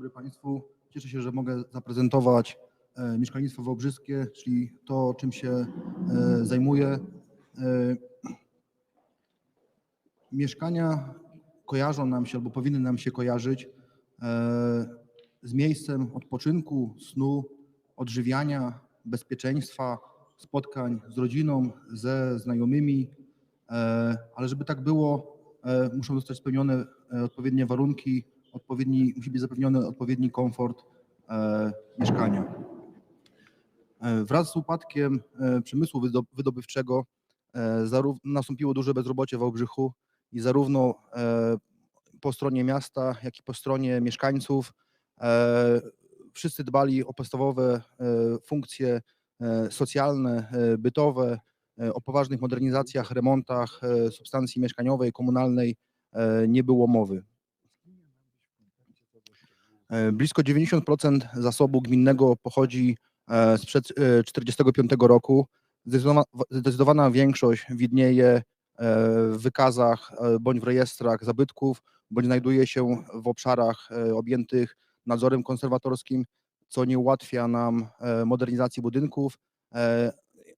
dobry Państwu. Cieszę się, że mogę zaprezentować e, mieszkalnictwo wałbrzyskie, czyli to, czym się e, zajmuję. E, mieszkania kojarzą nam się albo powinny nam się kojarzyć z miejscem odpoczynku, snu, odżywiania, bezpieczeństwa, spotkań z rodziną, ze znajomymi, ale żeby tak było, muszą zostać spełnione odpowiednie warunki, odpowiedni, musi być zapewniony odpowiedni komfort e, mieszkania. E, Wraz z upadkiem e, przemysłu wydo- wydobywczego nastąpiło duże bezrobocie w Wałbrzychu i zarówno po stronie miasta, jak i po stronie mieszkańców wszyscy dbali o podstawowe funkcje socjalne, bytowe, o poważnych modernizacjach, remontach substancji mieszkaniowej, komunalnej nie było mowy. E, Blisko 90% zasobu gminnego pochodzi e, sprzed 1945 roku. Zdecydowana, większość widnieje e, w wykazach e, bądź w rejestrach zabytków, bądź znajduje się w obszarach e, objętych nadzorem konserwatorskim, co nie ułatwia nam e, modernizacji budynków, e,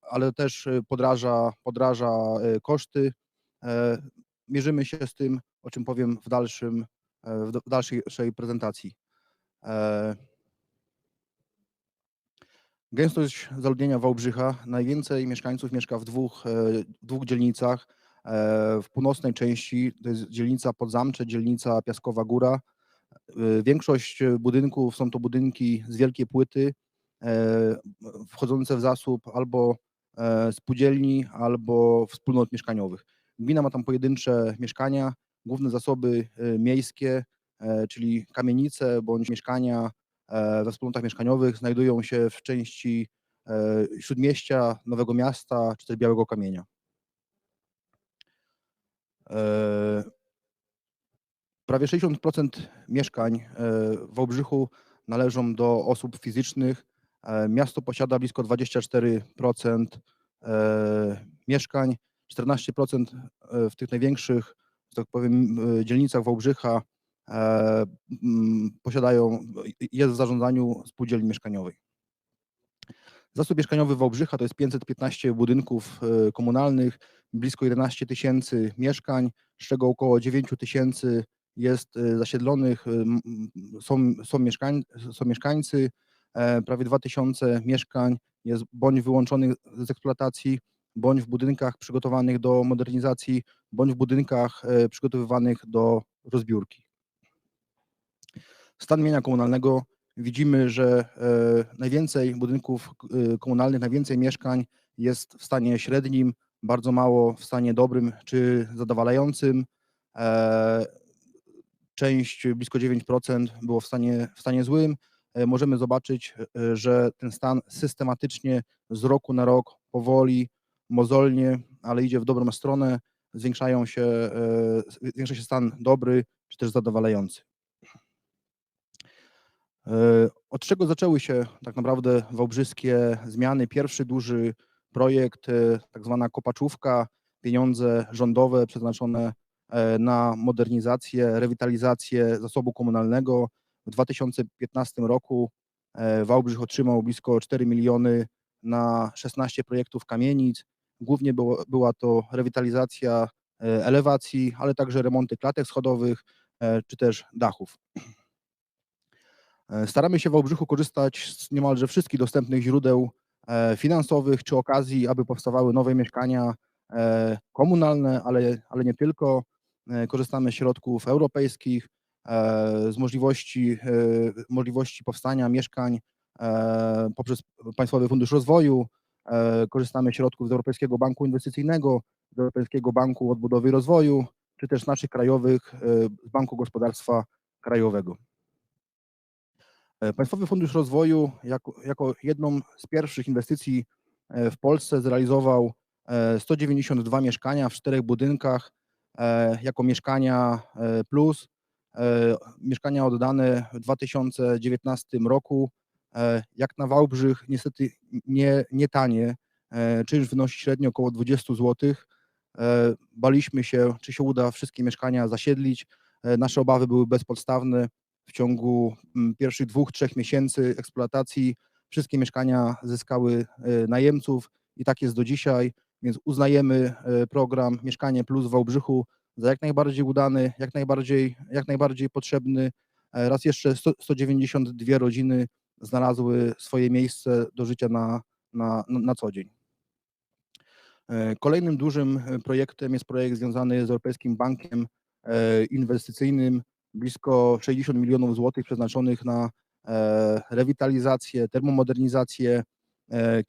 ale też e, podraża, podraża e, koszty. E, Mierzymy się z tym, o czym powiem w, dalszym, e, w dalszej prezentacji. E, Gęstość zaludnienia Wałbrzycha. Najwięcej mieszkańców mieszka w dwóch, e, dwóch dzielnicach. E, W północnej części to jest dzielnica Podzamcze, dzielnica Piaskowa Góra. Większość budynków są to budynki z wielkiej płyty, wchodzące w zasób albo spółdzielni, albo wspólnot mieszkaniowych. Gmina ma tam pojedyncze mieszkania, główne zasoby miejskie, czyli kamienice bądź mieszkania e, we wspólnotach mieszkaniowych znajdują się w części e, Śródmieścia, Nowego Miasta czy też Białego Kamienia. E, Prawie 60% mieszkań e, w Wałbrzychu należą do osób fizycznych. E, Miasto posiada blisko 24% e, mieszkań, 14% e, w tych największych, że tak powiem, e, dzielnicach Wałbrzycha e, posiadają, jest w zarządzaniu spółdzielni mieszkaniowej. Zasób mieszkaniowy Wałbrzycha to jest 515 budynków e, komunalnych, blisko 11 tysięcy mieszkań, z czego około 9 tysięcy jest e, zasiedlonych, e, są, są, mieszkań, są mieszkańcy, e, prawie 2000 mieszkań jest bądź wyłączonych z eksploatacji, bądź w budynkach przygotowanych do modernizacji, bądź w budynkach e, przygotowywanych do rozbiórki. Stan mienia komunalnego widzimy, że e, najwięcej budynków e, komunalnych, najwięcej mieszkań jest w stanie średnim, bardzo mało w stanie dobrym czy zadowalającym. E, Część, blisko 9% było w stanie, w stanie złym. Możemy zobaczyć, że ten stan systematycznie z roku na rok, powoli, mozolnie, ale idzie w dobrą stronę. Zwiększają się, zwiększa się stan dobry czy też zadowalający. Od czego zaczęły się tak naprawdę wałbrzyskie zmiany? Pierwszy duży projekt, e, tak zwana kopaczówka, pieniądze rządowe przeznaczone e, na modernizację, rewitalizację zasobu komunalnego. W 2015 roku e, Wałbrzych otrzymał blisko 4 miliony na 16 projektów kamienic. Głównie było, była to rewitalizacja elewacji, ale także remonty klatek schodowych czy też dachów. E, Staramy się w Wałbrzychu korzystać z niemalże wszystkich dostępnych źródeł e, finansowych czy okazji, aby powstawały nowe mieszkania e, komunalne, ale, ale nie tylko. Korzystamy z środków europejskich, z możliwości, możliwości powstania mieszkań poprzez Państwowy Fundusz Rozwoju. Korzystamy z środków z Europejskiego Banku Inwestycyjnego, z Europejskiego Banku Odbudowy i Rozwoju, czy też naszych krajowych z Banku Gospodarstwa Krajowego. E, Państwowy Fundusz Rozwoju jako, jako jedną z pierwszych inwestycji e, w Polsce zrealizował e, 192 mieszkania w czterech budynkach e, jako mieszkania e, plus. E, Mieszkania oddane w 2019 roku. E, Jak na Wałbrzych niestety nie, nie tanie. E, Czynsz wynosi średnio około 20 zł. Baliśmy się, czy się uda wszystkie mieszkania zasiedlić. E, Nasze obawy były bezpodstawne w ciągu mm, pierwszych dwóch, trzech miesięcy eksploatacji wszystkie mieszkania zyskały e, najemców i tak jest do dzisiaj, więc uznajemy e, program Mieszkanie Plus w Wałbrzychu za jak najbardziej udany, jak najbardziej, jak najbardziej potrzebny. E, Raz jeszcze 100, 192 rodziny znalazły swoje miejsce do życia na, na, na co dzień. Kolejnym dużym projektem jest projekt związany z Europejskim Bankiem Inwestycyjnym. Blisko 60 milionów złotych przeznaczonych na e, rewitalizację, termomodernizację e,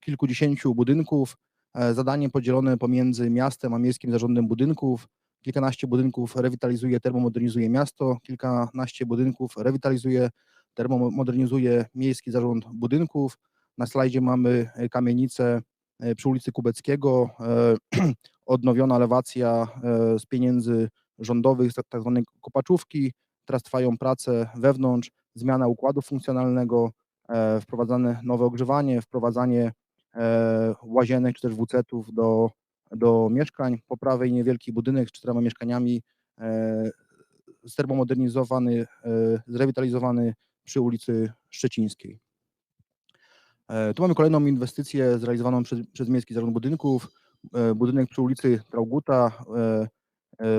kilkudziesięciu budynków. E, Zadanie podzielone pomiędzy miastem a Miejskim Zarządem Budynków. Kilkanaście budynków rewitalizuje, termomodernizuje miasto, kilkanaście budynków rewitalizuje, termomodernizuje Miejski Zarząd Budynków. Na slajdzie mamy kamienicę przy ulicy Kubeckiego, odnowiona elewacja e, z pieniędzy rządowych, tak zwanej kopaczówki. Teraz trwają prace wewnątrz, zmiana układu funkcjonalnego, e, wprowadzane nowe ogrzewanie, wprowadzanie e, łazienek czy też WC-ów do, do mieszkań. Po prawej niewielki budynek z czterema mieszkaniami, e, ztermomodernizowany, zrewitalizowany przy ulicy Szczecińskiej. Tu mamy kolejną inwestycję zrealizowaną przez, przez Miejski Zarząd Budynków. Budynek przy ulicy Trauguta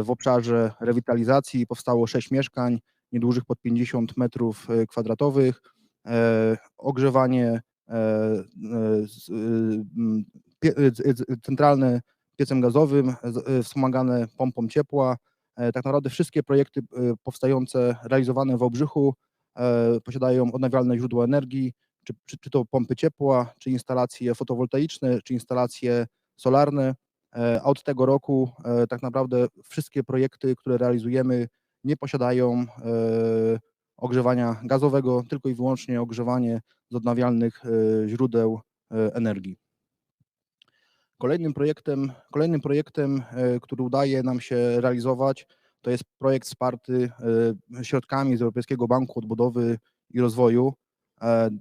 w obszarze rewitalizacji powstało sześć mieszkań, niedużych pod 50 metrów e, kwadratowych. E, Ogrzewanie e, e, e, e, e, centralne piecem gazowym, e, wspomagane pompą ciepła. E, Tak naprawdę wszystkie projekty e, powstające, realizowane w Wałbrzychu e, posiadają odnawialne źródła energii, czy, czy, czy to pompy ciepła, czy instalacje fotowoltaiczne, czy instalacje solarne. E, od tego roku e, tak naprawdę wszystkie projekty, które realizujemy, nie posiadają e, ogrzewania gazowego, tylko i wyłącznie ogrzewanie z odnawialnych źródeł energii. Kolejnym projektem, kolejnym projektem, który udaje nam się realizować, to jest projekt wsparty środkami z Europejskiego Banku Odbudowy i Rozwoju.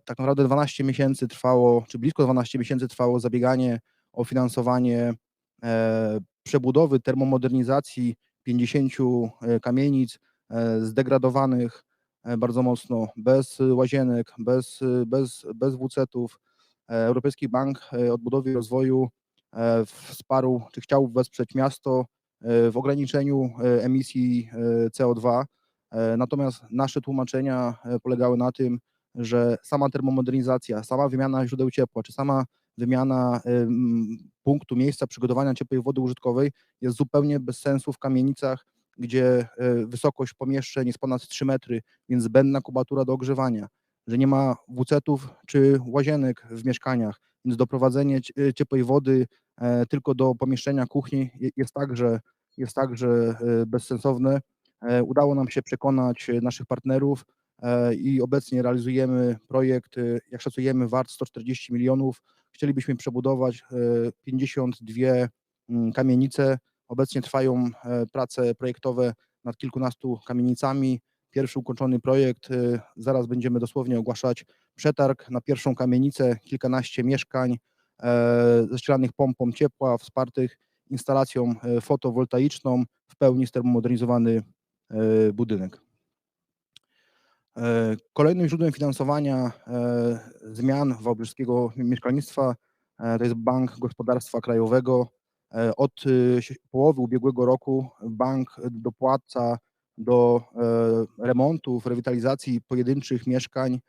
Tak naprawdę 12 miesięcy trwało, czy blisko 12 miesięcy trwało zabieganie o finansowanie przebudowy, termomodernizacji 50 e, kamienic e, zdegradowanych e, bardzo mocno, bez łazienek, bez, bez, bez WC-ów. E, Europejski Bank e, Odbudowy i Rozwoju e, wsparł, czy chciał wesprzeć miasto e, w ograniczeniu e, emisji e, CO2. E, Natomiast nasze tłumaczenia e, polegały na tym, że sama termomodernizacja, sama wymiana źródeł ciepła, czy sama wymiana punktu miejsca przygotowania ciepłej wody użytkowej jest zupełnie bez sensu w kamienicach, gdzie e, wysokość pomieszczeń jest ponad 3 metry, więc zbędna kubatura do ogrzewania, że nie ma WC-ów czy łazienek w mieszkaniach, więc doprowadzenie e, ciepłej wody e, tylko do pomieszczenia kuchni je- jest także, jest także bezsensowne. Udało nam się przekonać naszych partnerów i obecnie realizujemy projekt, jak szacujemy, wart 140 milionów. Chcielibyśmy przebudować e, 52 mm, kamienice. Obecnie trwają e, prace projektowe nad kilkunastu kamienicami. Pierwszy ukończony projekt, e, zaraz będziemy dosłownie ogłaszać przetarg na pierwszą kamienicę, kilkanaście mieszkań e, zasilanych pompą ciepła, wspartych instalacją e, fotowoltaiczną, w pełni stermomodernizowany e, budynek. E, Kolejnym źródłem finansowania e, zmian wałbrzyskiego mieszkalnictwa e, to jest Bank Gospodarstwa Krajowego. Od si- połowy ubiegłego roku bank dopłaca do remontów, rewitalizacji pojedynczych mieszkań.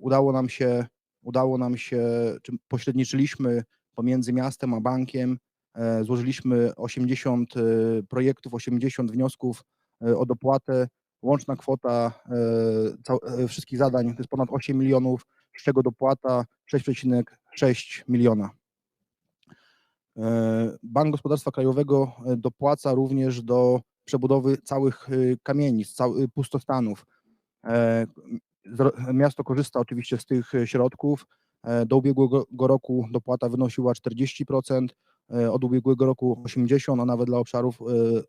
Udało nam się, udało nam się, czy pośredniczyliśmy pomiędzy miastem a bankiem. Złożyliśmy 80 e, projektów, 80 wniosków o dopłatę. Łączna kwota e, e, wszystkich zadań to jest ponad 8 milionów, z czego dopłata 6,6 miliona. E, Bank Gospodarstwa Krajowego dopłaca również do przebudowy całych kamienic, całych pustostanów. Miasto korzysta oczywiście z tych środków. Do ubiegłego roku dopłata wynosiła 40%, e, od ubiegłego roku 80%, a nawet dla obszarów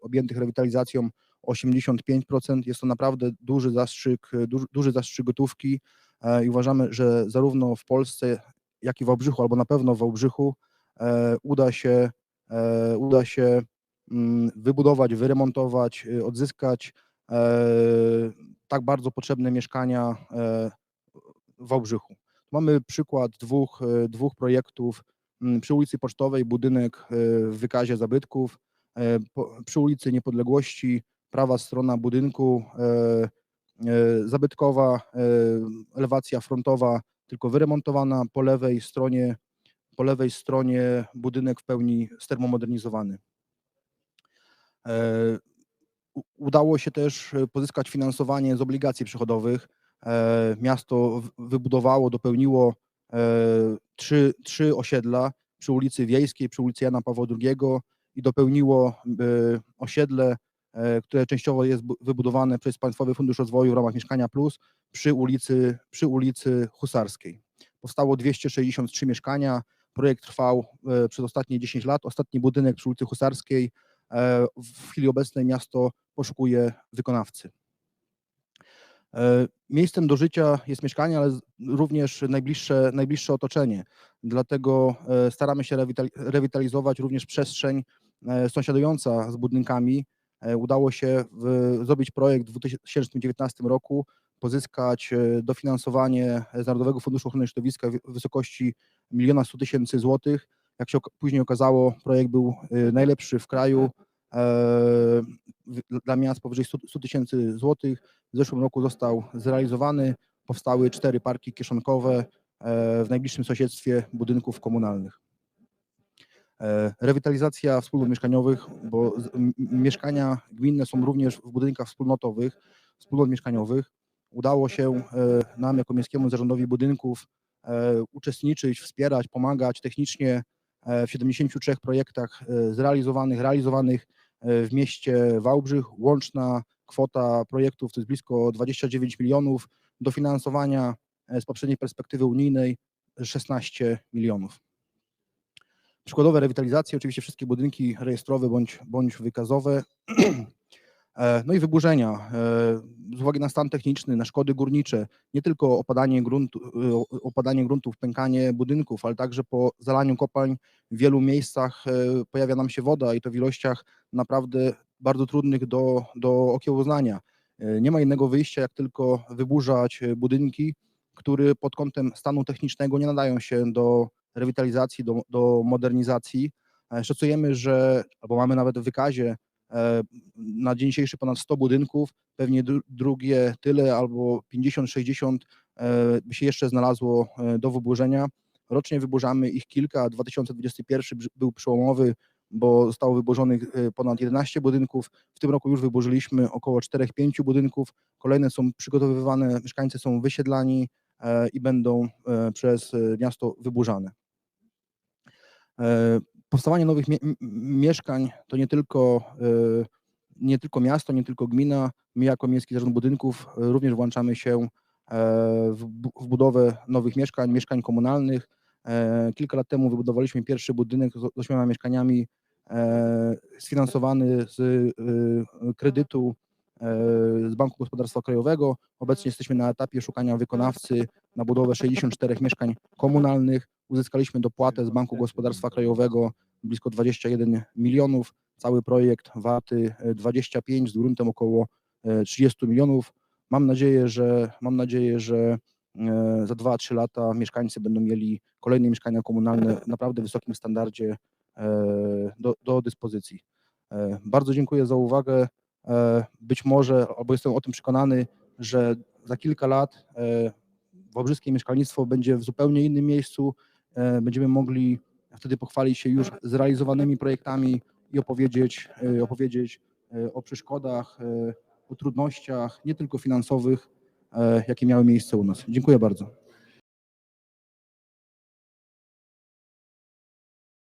objętych rewitalizacją 85%. Jest to naprawdę duży zastrzyk, e, duży, zastrzyk gotówki e, i uważamy, że zarówno w Polsce, jak i w Wałbrzychu, albo na pewno w Wałbrzychu e, uda się, uda się mm, wybudować, wyremontować, odzyskać tak bardzo potrzebne mieszkania w Wałbrzychu. Mamy przykład dwóch, dwóch projektów mm, przy ulicy Pocztowej, budynek w wykazie zabytków, przy ulicy Niepodległości, prawa strona budynku zabytkowa, elewacja frontowa tylko wyremontowana, po lewej stronie, po lewej stronie budynek w pełni stermomodernizowany. Udało się też pozyskać finansowanie z obligacji przychodowych. Miasto wybudowało, dopełniło trzy, trzy osiedla przy ulicy Wiejskiej, przy ulicy Jana Pawła II i dopełniło osiedle, które częściowo jest wybudowane przez Państwowy Fundusz Rozwoju w ramach Mieszkania Plus przy ulicy, przy ulicy Husarskiej. Powstało 263 mieszkania. Projekt trwał przez ostatnie 10 lat. Ostatni budynek przy ulicy Husarskiej w chwili obecnej miasto poszukuje wykonawcy. Miejscem do życia jest mieszkanie, ale również najbliższe, najbliższe otoczenie. Dlatego staramy się rewitalizować również przestrzeń sąsiadująca z budynkami. Udało się w, zrobić projekt w 2019 roku, pozyskać dofinansowanie z Narodowego Funduszu Ochrony Środowiska w wysokości 1 100 tysięcy złotych. Jak się później okazało, projekt był najlepszy w kraju dla miast powyżej 100 tysięcy złotych. W zeszłym roku został zrealizowany. Powstały cztery parki kieszonkowe w najbliższym sąsiedztwie budynków komunalnych. Rewitalizacja wspólnot mieszkaniowych, bo mieszkania gminne są również w budynkach wspólnotowych, wspólnot mieszkaniowych. Udało się nam jako Miejskiemu Zarządowi Budynków uczestniczyć, wspierać, pomagać technicznie w 73 projektach zrealizowanych, realizowanych w mieście Wałbrzych. Łączna kwota projektów to jest blisko 29 milionów, dofinansowania z poprzedniej perspektywy unijnej 16 milionów. Przykładowe rewitalizacje, oczywiście wszystkie budynki rejestrowe bądź, bądź wykazowe. No i wyburzenia. Z uwagi na stan techniczny, na szkody górnicze, nie tylko opadanie, gruntu, opadanie gruntów, pękanie budynków, ale także po zalaniu kopalń w wielu miejscach pojawia nam się woda i to w ilościach naprawdę bardzo trudnych do, do okiełznania. Nie ma innego wyjścia, jak tylko wyburzać budynki, które pod kątem stanu technicznego nie nadają się do rewitalizacji, do, do modernizacji. Szacujemy, że, albo mamy nawet w wykazie na dzień dzisiejszy ponad 100 budynków, pewnie drugie tyle albo 50-60 by się jeszcze znalazło do wyburzenia. Rocznie wyburzamy ich kilka. 2021 był przełomowy, bo zostało wyburzonych ponad 11 budynków. W tym roku już wyburzyliśmy około 4-5 budynków. Kolejne są przygotowywane, mieszkańcy są wysiedlani i będą przez miasto wyburzane. Powstawanie nowych mie mieszkań to nie tylko, nie tylko miasto, nie tylko gmina. My jako Miejski Zarząd Budynków również włączamy się w, w budowę nowych mieszkań, mieszkań komunalnych. Kilka lat temu wybudowaliśmy pierwszy budynek z ośmioma mieszkaniami sfinansowany z kredytu z Banku Gospodarstwa Krajowego. Obecnie jesteśmy na etapie szukania wykonawcy na budowę 64 mieszkań komunalnych. Uzyskaliśmy dopłatę z Banku Gospodarstwa Krajowego blisko 21 milionów. Cały projekt warty 25 z gruntem około 30 milionów. Mam nadzieję, że mam nadzieję, że za 2-3 lata mieszkańcy będą mieli kolejne mieszkania komunalne w naprawdę wysokim standardzie do, do dyspozycji. Bardzo dziękuję za uwagę. Być może, albo jestem o tym przekonany, że za kilka lat wałbrzyskie mieszkalnictwo będzie w zupełnie innym miejscu. Będziemy mogli wtedy pochwalić się już zrealizowanymi projektami i opowiedzieć, opowiedzieć o przeszkodach, o trudnościach, nie tylko finansowych, jakie miały miejsce u nas. Dziękuję bardzo.